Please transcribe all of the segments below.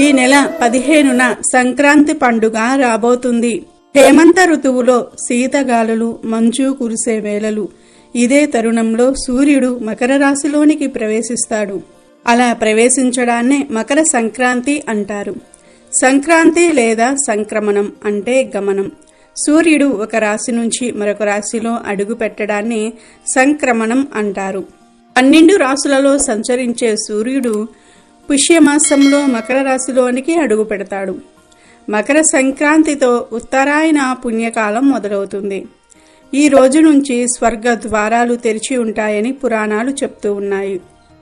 ఈ నెల పదిహేనున సంక్రాంతి పండుగ రాబోతుంది. హేమంత ఋతువులో శీతగాలులు మంచు కురిసే వేళలు. ఇదే తరుణంలో సూర్యుడు మకర రాశిలోనికి ప్రవేశిస్తాడు. అలా ప్రవేశించడాన్నే మకర సంక్రాంతి అంటారు. సంక్రాంతి లేదా సంక్రమణం అంటే గమనం. సూర్యుడు ఒక రాశి నుంచి మరొక రాశిలో అడుగు పెట్టడాన్ని సంక్రమణం అంటారు. పన్నెండు రాశులలో సంచరించే సూర్యుడు పుష్యమాసంలో మకర రాశిలోనికి అడుగు పెడతాడు. మకర సంక్రాంతితో ఉత్తరాయణ పుణ్యకాలం మొదలవుతుంది. ఈ రోజు నుంచి స్వర్గ ద్వారాలు తెరిచి ఉంటాయని పురాణాలు చెప్తూ ఉన్నాయి.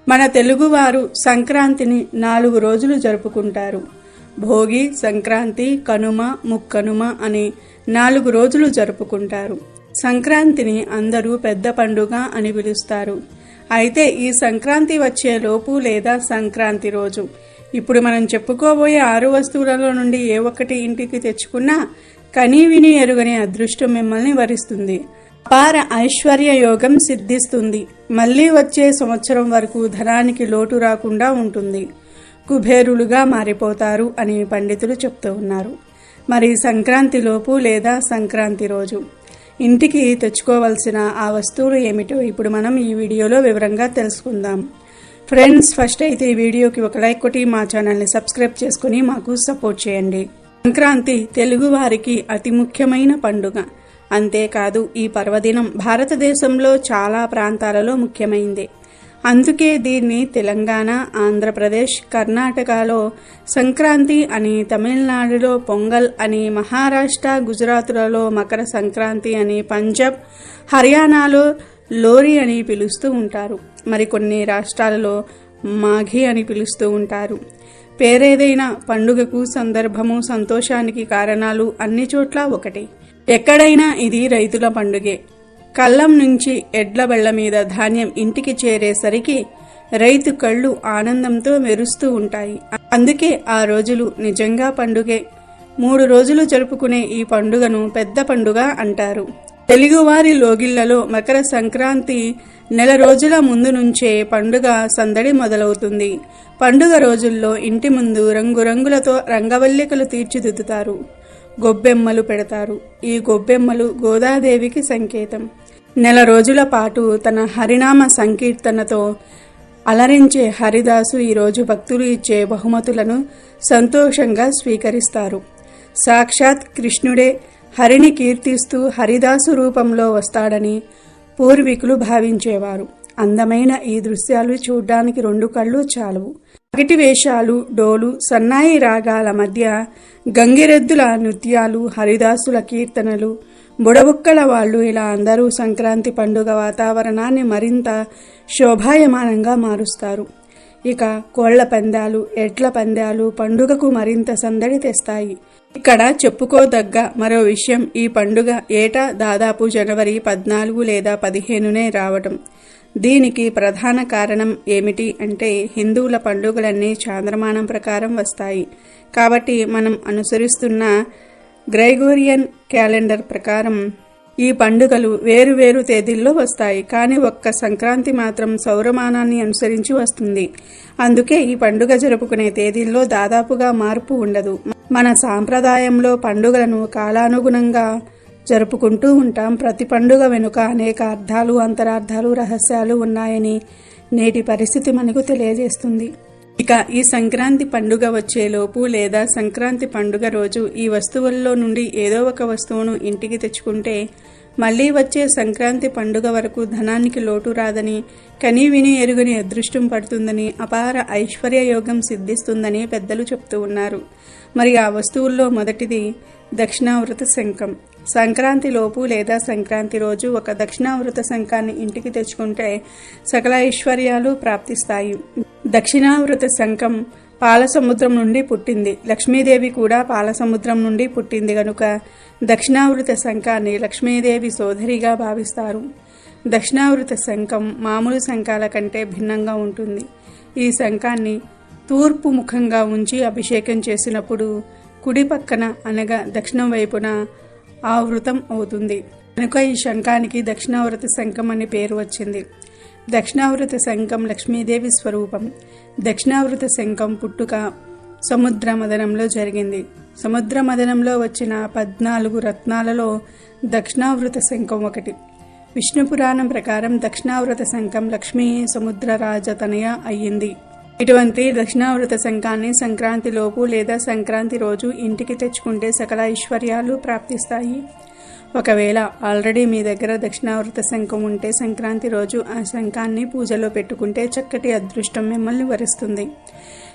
మన తెలుగువారు సంక్రాంతిని నాలుగు రోజులు జరుపుకుంటారు. భోగి సంక్రాంతి కనుమ ముక్కనుమ అని నాలుగు రోజులు జరుపుకుంటారు. సంక్రాంతిని అందరూ పెద్ద పండుగ అని పిలుస్తారు. అయితే ఈ సంక్రాంతి వచ్చే లోపు లేదా సంక్రాంతి రోజు. ఇప్పుడు మనం చెప్పుకోబోయే ఆరు వస్తువులలో నుండి ఏ ఒక్కటి ఇంటికి తెచ్చుకున్నా కనీ విని ఎరుగని అదృష్టం మిమ్మల్ని వరిస్తుంది. అపార ఐశ్వర్య యోగం సిద్ధిస్తుంది. మళ్ళీ వచ్చే సంవత్సరం వరకు ధనానికి లోటు రాకుండా ఉంటుంది. కుబేరులుగా మారిపోతారు అని పండితులు చెప్తూ ఉన్నారు. మరి సంక్రాంతి లోపు లేదా సంక్రాంతి రోజు? ఇంటికి తెచ్చుకోవాల్సిన ఆ వస్తువులు ఏమిటో ఇప్పుడు మనం ఈ వీడియోలో వివరంగా తెలుసుకుందాం. ఫ్రెండ్స్ ఫస్ట్ అయితే ఈ వీడియోకి ఒక లైక్ కొట్టి మా ఛానల్ని సబ్స్క్రైబ్ చేసుకుని మాకు సపోర్ట్ చేయండి. సంక్రాంతి తెలుగు వారికి అతి ముఖ్యమైన పండుగ. అంతేకాదు ఈ పర్వదినం భారతదేశంలో చాలా ప్రాంతాలలో ముఖ్యమైంది. అందుకే దీన్ని తెలంగాణ ఆంధ్రప్రదేశ్ కర్ణాటకలో సంక్రాంతి అని తమిళనాడులో పొంగల్ అని మహారాష్ట్ర గుజరాత్లలో మకర సంక్రాంతి అని పంజాబ్ హర్యానాలో లోరీ అని పిలుస్తూ ఉంటారు. మరికొన్ని రాష్ట్రాలలో మాఘి అని పిలుస్తూ ఉంటారు. పేరేదైనా పండుగకు సందర్భము సంతోషానికి కారణాలు అన్ని చోట్ల ఒకటి. ఎక్కడైనా ఇది రైతుల పండుగే. కళ్ళం నుంచి ఎడ్ల బళ్ళ మీద ధాన్యం ఇంటికి చేరేసరికి రైతు కళ్ళు ఆనందంతో మెరుస్తూ ఉంటాయి. అందుకే ఆ రోజులు నిజంగా పండుగే. మూడు రోజులు జరుపుకునే ఈ పండుగను పెద్ద పండుగ అంటారు. తెలుగువారి లోగిళ్ళలో మకర సంక్రాంతి నెల రోజుల ముందు నుంచే పండుగ సందడి మొదలవుతుంది. పండుగ రోజుల్లో ఇంటి ముందు రంగురంగులతో రంగవల్లికలు తీర్చిదిద్దుతారు. గొబ్బెమ్మలు పెడతారు. ఈ గొబ్బెమ్మలు గోదాదేవికి సంకేతం. నెల రోజుల పాటు తన హరినామ సంకీర్తనతో అలరించే హరిదాసు ఈరోజు భక్తులు ఇచ్చే బహుమతులను సంతోషంగా స్వీకరిస్తారు. సాక్షాత్ కృష్ణుడే హరిని కీర్తిస్తూ హరిదాసు రూపంలో వస్తాడని పూర్వీకులు భావించేవారు. అందమైన ఈ దృశ్యాలు చూడ్డానికి రెండు కళ్ళు చాలవు. పగటి వేషాలు డోలు సన్నాయి రాగాల మధ్య గంగిరెద్దుల నృత్యాలు హరిదాసుల కీర్తనలు బుడబుక్కల వాళ్ళు ఇలా అందరూ సంక్రాంతి పండుగ వాతావరణాన్ని మరింత శోభాయమానంగా మారుస్తారు. ఇక కోళ్ళ పందాలు ఎడ్ల పందాలు పండుగకు మరింత సందడి తెస్తాయి. ఇక్కడ చెప్పుకోదగ్గ మరో విషయం ఈ పండుగ ఏటా దాదాపు జనవరి పద్నాలుగు లేదా పదిహేనునే రావటం. దీనికి ప్రధాన కారణం ఏమిటి అంటే హిందువుల పండుగలన్నీ చాంద్రమానం ప్రకారం వస్తాయి. కాబట్టి మనం అనుసరిస్తున్న గ్రైగోరియన్ క్యాలెండర్ ప్రకారం ఈ పండుగలు వేరు వేరు తేదీల్లో వస్తాయి. కానీ ఒక్క సంక్రాంతి మాత్రం సౌరమానాన్ని అనుసరించి వస్తుంది. అందుకే ఈ పండుగ జరుపుకునే తేదీల్లో దాదాపుగా మార్పు ఉండదు. మన సాంప్రదాయంలో పండుగలను కాలానుగుణంగా జరుపుకుంటూ ఉంటాం. ప్రతి పండుగ వెనుక అనేక అర్థాలు అంతరార్థాలు రహస్యాలు ఉన్నాయని నేటి పరిస్థితి మనకు తెలియజేస్తుంది. ఇక ఈ సంక్రాంతి పండుగ వచ్చేలోపు లేదా సంక్రాంతి పండుగ రోజు ఈ వస్తువుల్లో నుండి ఏదో ఒక వస్తువును ఇంటికి తెచ్చుకుంటే మళ్ళీ వచ్చే సంక్రాంతి పండుగ వరకు ధనానికి లోటు రాదని కనీ విని ఎరుగని అదృష్టం పడుతుందని అపార ఐశ్వర్యయోగం సిద్ధిస్తుందని పెద్దలు చెప్తూ ఉన్నారు. మరి ఆ వస్తువుల్లో మొదటిది దక్షిణావృత శంఖం. సంక్రాంతిలోపు లేదా సంక్రాంతి రోజు ఒక దక్షిణావృత శంఖాన్ని ఇంటికి తెచ్చుకుంటే సకల ఐశ్వర్యాలు ప్రాప్తిస్తాయి. దక్షిణావృత శంఖం పాలసముద్రం నుండి పుట్టింది. లక్ష్మీదేవి కూడా పాలసముద్రం నుండి పుట్టింది గనుక దక్షిణావృత శంఖాన్ని లక్ష్మీదేవి సోదరిగా భావిస్తారు. దక్షిణావృత శంఖం మామూలు శంఖాల కంటే భిన్నంగా ఉంటుంది. ఈ శంఖాన్ని తూర్పు ముఖంగా ఉంచి అభిషేకం చేసినప్పుడు కుడి పక్కన అనగా దక్షిణం వైపున ఆవృతం అవుతుంది. కనుక ఈ శంఖానికి దక్షిణావృత శంఖం అనే పేరు వచ్చింది. దక్షిణావృత శంఖం లక్ష్మీదేవి స్వరూపం. దక్షిణావృత శంఖం పుట్టుక సముద్ర మదనంలో జరిగింది. సముద్ర మదనంలో వచ్చిన పద్నాలుగు రత్నాలలో దక్షిణావృత శంఖం ఒకటి. విష్ణు పురాణం ప్రకారం దక్షిణావృత శంఖం లక్ష్మీ సముద్రరాజ తనయ అయ్యింది. ఇటువంటి దక్షిణావృత శంఖాన్ని సంక్రాంతి లోపు లేదా సంక్రాంతి రోజు ఇంటికి తెచ్చుకుంటే సకల ఐశ్వర్యాలు ప్రాప్తిస్తాయి. ఒకవేళ ఆల్రెడీ మీ దగ్గర దక్షిణావృత శంఖం ఉంటే సంక్రాంతి రోజు ఆ శంఖాన్ని పూజలో పెట్టుకుంటే చక్కటి అదృష్టం మిమ్మల్ని వరిస్తుంది.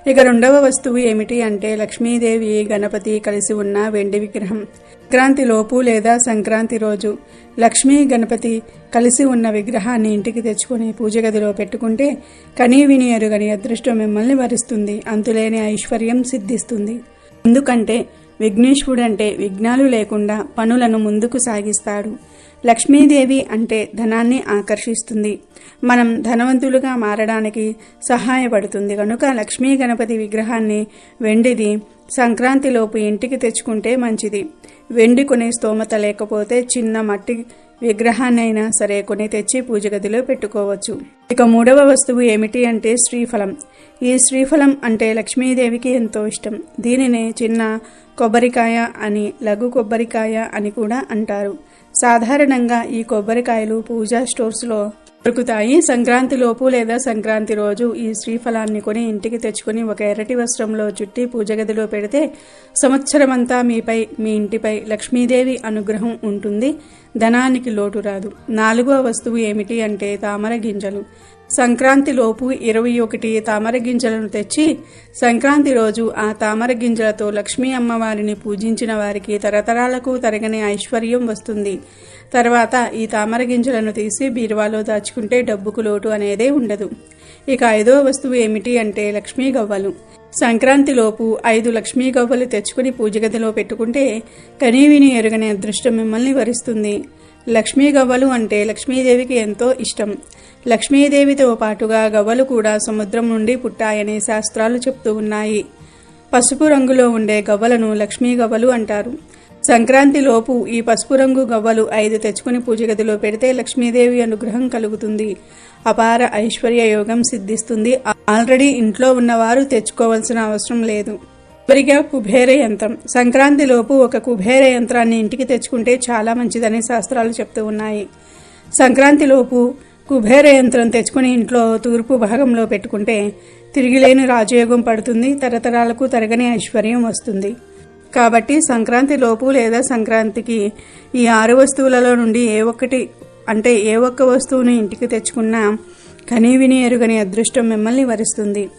ఇక రెండవ వస్తువు ఏమిటి అంటే లక్ష్మీదేవి గణపతి కలిసి ఉన్న వెండి విగ్రహం. సంక్రాంతి లోపు లేదా సంక్రాంతి రోజు లక్ష్మీ గణపతి కలిసి ఉన్న విగ్రహాన్ని ఇంటికి తెచ్చుకుని పూజ గదిలో పెట్టుకుంటే కనీవిని ఎరుగని అదృష్టం మిమ్మల్ని వరిస్తుంది. అంతులేని ఐశ్వర్యం సిద్ధిస్తుంది. ఎందుకంటే విఘ్నేశ్వరుడంటే విఘ్నాలు లేకుండా పనులను ముందుకు సాగిస్తాడు. లక్ష్మీదేవి అంటే ధనాన్ని ఆకర్షిస్తుంది. మనం ధనవంతులుగా మారడానికి సహాయపడుతుంది. కనుక లక్ష్మీ గణపతి విగ్రహాన్ని వెండిది సంక్రాంతిలోపు ఇంటికి తెచ్చుకుంటే మంచిది. వెండి కొనే స్తోమత లేకపోతే చిన్న మట్టి విగ్రహాన్నైనా సరే కొని తెచ్చి పూజ గదిలో పెట్టుకోవచ్చు. ఇక మూడవ వస్తువు ఏమిటి అంటే శ్రీఫలం. ఈ శ్రీఫలం అంటే లక్ష్మీదేవికి ఎంతో ఇష్టం. దీనిని చిన్న కొబ్బరికాయ అని లఘు కొబ్బరికాయ అని కూడా అంటారు. సాధారణంగా ఈ కొబ్బరికాయలు పూజా స్టోర్స్లో దొరుకుతాయి. సంక్రాంతి లోపు లేదా సంక్రాంతి రోజు ఈ శ్రీఫలాన్ని కొని ఇంటికి తెచ్చుకుని ఒక ఎర్రటి వస్త్రంలో చుట్టి పూజ గదిలో పెడితే సంవత్సరమంతా మీపై మీ ఇంటిపై లక్ష్మీదేవి అనుగ్రహం ఉంటుంది. ధనానికి లోటు రాదు. నాలుగో వస్తువు ఏమిటి అంటే తామర గింజలు. సంక్రాంతిలోపు ఇరవై ఒకటి తామర గింజలను తెచ్చి సంక్రాంతి రోజు ఆ తామర గింజలతో లక్ష్మీ అమ్మవారిని పూజించిన వారికి తరతరాలకు తరగని ఐశ్వర్యం వస్తుంది. తర్వాత ఈ తామర గింజలను తీసి బీరువాలో దాచుకుంటే డబ్బుకు లోటు అనేదే ఉండదు. ఇక ఐదో వస్తువు ఏమిటి అంటే లక్ష్మీ గవ్వలు. సంక్రాంతిలోపు ఐదు లక్ష్మీ గవ్వలు తెచ్చుకుని పూజగదిలో పెట్టుకుంటే కనీవిని ఎరుగనే అదృష్టం మిమ్మల్ని వరిస్తుంది. లక్ష్మీ గవ్వలు అంటే లక్ష్మీదేవికి ఎంతో ఇష్టం. లక్ష్మీదేవితో పాటుగా గవ్వలు కూడా సముద్రం నుండి పుట్టాయని శాస్త్రాలు చెప్తూ ఉన్నాయి. పసుపు రంగులో ఉండే గవ్వలను లక్ష్మీ గవ్వలు అంటారు. సంక్రాంతి లోపు ఈ పసుపు రంగు గవ్వలు ఐదు తెచ్చుకుని పూజగదిలో పెడితే లక్ష్మీదేవి అనుగ్రహం కలుగుతుంది. అపార ఐశ్వర్య యోగం సిద్ధిస్తుంది. ఆల్రెడీ ఇంట్లో ఉన్నవారు తెచ్చుకోవాల్సిన అవసరం లేదు. చివరిగా కుబేర యంత్రం. సంక్రాంతి లోపు ఒక కుబేర యంత్రాన్ని ఇంటికి తెచ్చుకుంటే చాలా మంచిదని శాస్త్రాలు చెప్తూ ఉన్నాయి. సంక్రాంతి లోపు కుబేర యంత్రం తెచ్చుకుని ఇంట్లో తూర్పు భాగంలో పెట్టుకుంటే తిరిగిలేని రాజయోగం పడుతుంది. తరతరాలకు తరగని ఐశ్వర్యం వస్తుంది. కాబట్టి సంక్రాంతి లోపు లేదా సంక్రాంతికి ఈ ఆరు వస్తువులలో నుండి ఏ ఒక్కటి అంటే ఏ ఒక్క వస్తువును ఇంటికి తెచ్చుకున్నా కనీవిని ఎరుగని అదృష్టం మిమ్మల్ని వరిస్తుంది.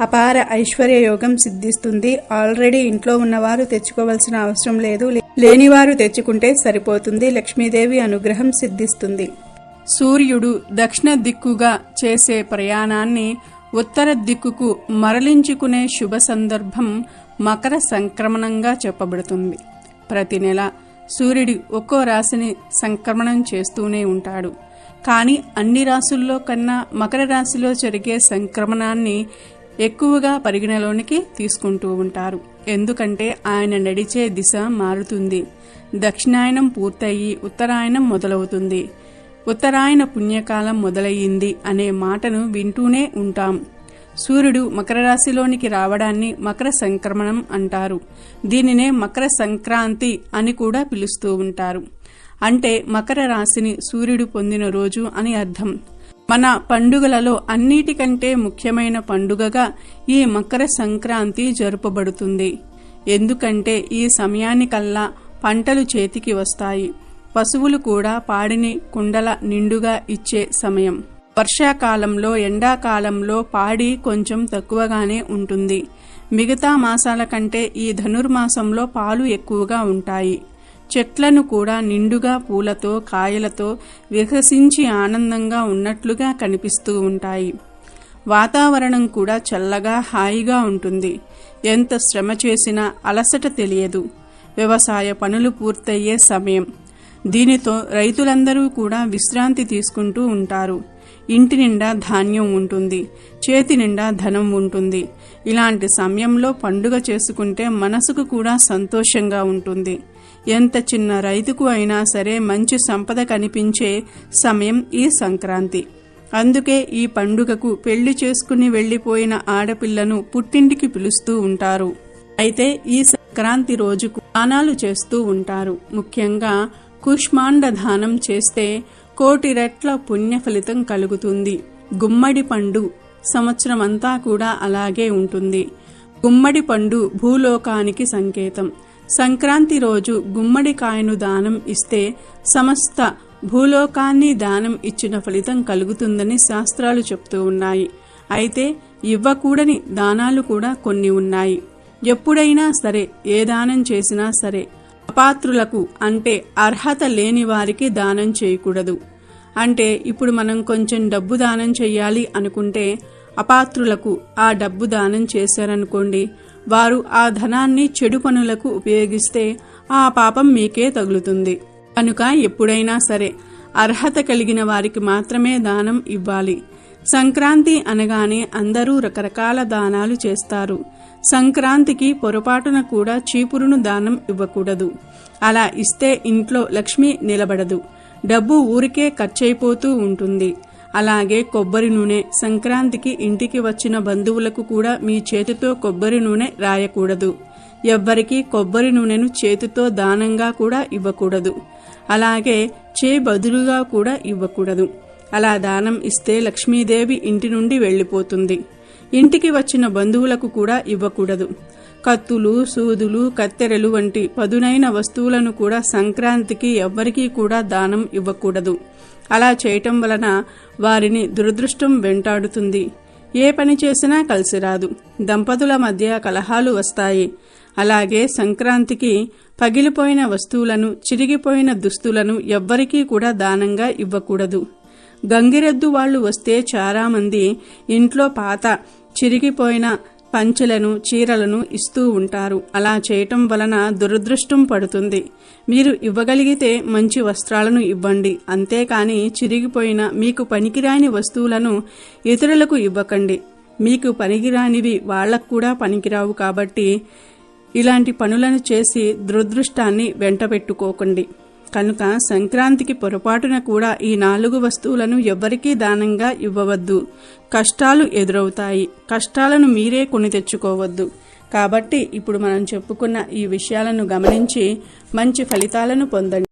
అపార ఐశ్వర్య యోగం సిద్ధిస్తుంది. ఆల్రెడీ ఇంట్లో ఉన్నవారు తెచ్చుకోవాల్సిన అవసరం లేదు. లేనివారు తెచ్చుకుంటే సరిపోతుంది. లక్ష్మీదేవి అనుగ్రహం సిద్ధిస్తుంది. సూర్యుడు దక్షిణ దిక్కుగా చేసే ప్రయాణాన్ని ఉత్తర దిక్కుకు మరలించుకునే శుభ సందర్భం మకర సంక్రమణంగా చెప్పబడుతుంది. ప్రతి నెల సూర్యుడు ఒక్కో రాశిని సంక్రమణం చేస్తూనే ఉంటాడు. కానీ అన్ని రాసుల్లో కన్నా మకర రాశిలో జరిగే సంక్రమణాన్ని ఎక్కువగా పరిగణలోనికి తీసుకుంటూ ఉంటారు. ఎందుకంటే ఆయన నడిచే దిశ మారుతుంది. దక్షిణాయనం పూర్తయి ఉత్తరాయణం మొదలవుతుంది. ఉత్తరాయణ పుణ్యకాలం మొదలయ్యింది అనే మాటను వింటూనే ఉంటాం. సూర్యుడు మకర రాశిలోనికి రావడాన్ని మకర సంక్రమణం అంటారు. దీనినే మకర సంక్రాంతి అని కూడా పిలుస్తూ ఉంటారు. అంటే మకర రాశిని సూర్యుడు పొందిన రోజు అని అర్థం. మన పండుగలలో అన్నిటికంటే ముఖ్యమైన పండుగగా ఈ మకర సంక్రాంతి జరుపబడుతుంది. ఎందుకంటే ఈ సమయానికల్లా పంటలు చేతికి వస్తాయి. పశువులు కూడా పాడిని కుండల నిండుగా ఇచ్చే సమయం. వర్షాకాలంలో ఎండాకాలంలో పాడి కొంచెం తక్కువగానే ఉంటుంది. మిగతా మాసాల కంటే ఈ ధనుర్మాసంలో పాలు ఎక్కువగా ఉంటాయి. చెట్లను కూడా నిండుగా పూలతో కాయలతో వికసించి ఆనందంగా ఉన్నట్లుగా కనిపిస్తూ ఉంటాయి. వాతావరణం కూడా చల్లగా హాయిగా ఉంటుంది. ఎంత శ్రమ చేసినా అలసట తెలియదు. వ్యవసాయ పనులు పూర్తయ్యే సమయం. దీనితో రైతులందరూ కూడా విశ్రాంతి తీసుకుంటూ ఉంటారు. ఇంటి నిండా ధాన్యం ఉంటుంది. చేతి నిండా ధనం ఉంటుంది. ఇలాంటి సమయంలో పండుగ చేసుకుంటే మనసుకు కూడా సంతోషంగా ఉంటుంది. ఎంత చిన్న రైతుకు అయినా సరే మంచి సంపద కనిపించే సమయం ఈ సంక్రాంతి. అందుకే ఈ పండుగకు పెళ్ళి చేసుకుని వెళ్ళిపోయిన ఆడపిల్లను పుట్టింటికి పిలుస్తూ ఉంటారు. అయితే ఈ సంక్రాంతి రోజుకు దానాలు చేస్తూ ఉంటారు. ముఖ్యంగా కుష్మాండ దానం చేస్తే కోటి రెట్ల పుణ్య ఫలితం కలుగుతుంది. గుమ్మడి పండు సంవత్సరం అంతా కూడా అలాగే ఉంటుంది. గుమ్మడి పండు భూలోకానికి సంకేతం. సంక్రాంతి రోజు గుమ్మడికాయను దానం ఇస్తే సమస్త భూలోకాన్ని దానం ఇచ్చిన ఫలితం కలుగుతుందని శాస్త్రాలు చెప్తూ ఉన్నాయి. అయితే ఇవ్వకూడని దానాలు కూడా కొన్ని ఉన్నాయి. ఎప్పుడైనా సరే ఏ దానం చేసినా సరే అపాత్రులకు అంటే అర్హత లేని వారికి దానం చేయకూడదు. అంటే ఇప్పుడు మనం కొంచెం డబ్బు దానం చేయాలి అనుకుంటే అపాత్రులకు ఆ డబ్బు దానం చేశారనుకోండి వారు ఆ ధనాన్ని చెడు పనులకు ఉపయోగిస్తే ఆ పాపం మీకే తగులుతుంది. కనుక ఎప్పుడైనా సరే అర్హత కలిగిన వారికి మాత్రమే దానం ఇవ్వాలి. సంక్రాంతి అనగానే అందరూ రకరకాల దానాలు చేస్తారు. సంక్రాంతికి పొరపాటున కూడా చీపురును దానం ఇవ్వకూడదు. అలా ఇస్తే ఇంట్లో లక్ష్మి నిలబడదు. డబ్బు ఊరికే ఖర్చయిపోతూ ఉంటుంది. అలాగే కొబ్బరి నూనె సంక్రాంతికి ఇంటికి వచ్చిన బంధువులకు కూడా మీ చేతితో కొబ్బరి నూనె రాయకూడదు. ఎవ్వరికీ కొబ్బరి నూనెను చేతితో దానంగా కూడా ఇవ్వకూడదు. అలాగే చే బదులుగా కూడా ఇవ్వకూడదు. అలా దానం ఇస్తే లక్ష్మీదేవి ఇంటి నుండి వెళ్ళిపోతుంది. ఇంటికి వచ్చిన బంధువులకు కూడా ఇవ్వకూడదు. కత్తులు సూదులు కత్తెరలు వంటి పదునైన వస్తువులను కూడా సంక్రాంతికి ఎవ్వరికీ కూడా దానం ఇవ్వకూడదు. అలా చేయటం వలన వారిని దురదృష్టం వెంటాడుతుంది. ఏ పని చేసినా కలిసి రాదు. దంపతుల మధ్య కలహాలు వస్తాయి. అలాగే సంక్రాంతికి పగిలిపోయిన వస్తువులను చిరిగిపోయిన దుస్తులను ఎవ్వరికీ కూడా దానంగా ఇవ్వకూడదు. గంగిరెద్దు వాళ్ళు వస్తే చాలామంది ఇంట్లో పాత చిరిగిపోయిన పంచెలను చీరలను ఇస్తూ ఉంటారు. అలా చేయటం వలన దురదృష్టం పడుతుంది. మీరు ఇవ్వగలిగితే మంచి వస్త్రాలను ఇవ్వండి. అంతేకాని చిరిగిపోయిన మీకు పనికిరాని వస్తువులను ఇతరులకు ఇవ్వకండి. మీకు పనికిరానివి వాళ్ళకు కూడా పనికిరావు కాబట్టి ఇలాంటి పనులను చేసి దురదృష్టాన్ని వెంటబెట్టుకోకండి. కనుక సంక్రాంతికి పొరపాటున కూడా ఈ నాలుగు వస్తువులను ఎవ్వరికీ దానంగా ఇవ్వవద్దు. కష్టాలు ఎదురవుతాయి. కష్టాలను మీరే కొని తెచ్చుకోవద్దు. కాబట్టి ఇప్పుడు మనం చెప్పుకున్న ఈ విషయాలను గమనించి మంచి ఫలితాలను పొందండి.